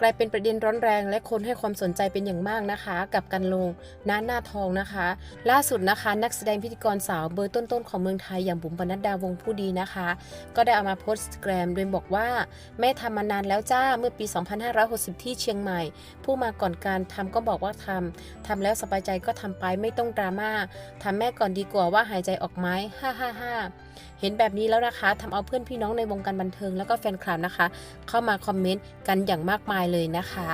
กลายเป็นประเด็นร้อนแรง และคนให้ความสนใจเป็นอย่างมากนะคะ กับการลงน้าหน้าทองนะคะ ล่าสุดนะคะ นักแสดงพิธีกรสาวเบอร์ต้นๆของเมืองไทยอย่างบุ๋มปนัดดาวงผู้ดีนะคะ ก็ได้เอามาโพสต์แกรมโดยบอกว่า แม่ทำมานานแล้วจ้าเมื่อปี 2560 ที่เชียงใหม่ ผู้มาก่อนการทำก็บอกว่าทำทำแล้วสบายใจก็ทำไปไม่ต้องดราม่าทำแม่ก่อนดีกว่าว่าหายใจออกไหมฮ่าฮ่าฮ่าเห็นแบบนี้แล้วนะคะทำเอาเพื่อนพี่น้องในวงการบันเทิงแล้วก็แฟนคลับนะคะ เข้ามาคอมเมนต์กันอย่างมากมายเลยนะคะ